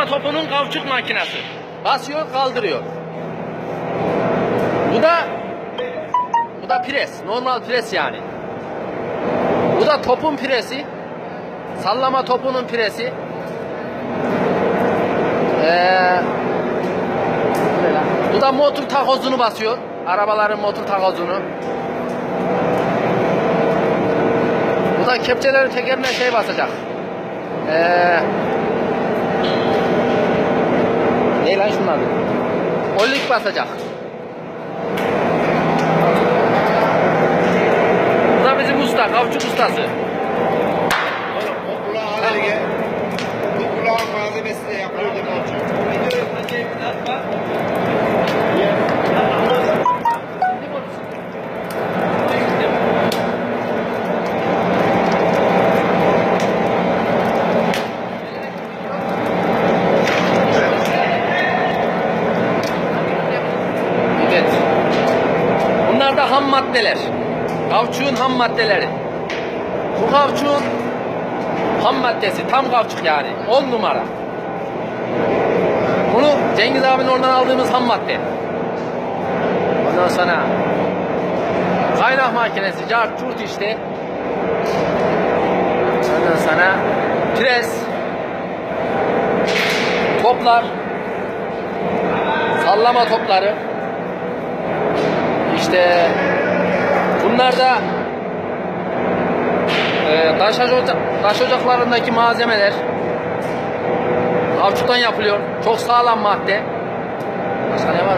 topunun kavçuk makinesi. Basıyor kaldırıyor. Bu da bu da pres. Normal pres yani. Bu da topun presi. Sallama topunun presi. Ee, bu da motor takozunu basıyor. Arabaların motor takozunu. Bu da kepçelerin tekerine şey basacak. Ee, lan şunun adı? Olik basacak. Bu da bizim usta, kavçuk ustası. Bu kulağın malzemesi de yapılıyor değil mi hocam? Evet. Da ham maddeler. Kavçuğun ham maddeleri. Bu kavçuğun ham maddesi. Tam kavçuk yani. 10 numara. Bunu Cengiz abinin oradan aldığımız ham madde. Ondan sonra kaynak makinesi, cart, curt işte. Ondan sonra pres, toplar, sallama topları. İşte bunlar da e, taş, ocak, taş ocaklarındaki malzemeler Kavçuktan yapılıyor. Çok sağlam madde. Başka ne var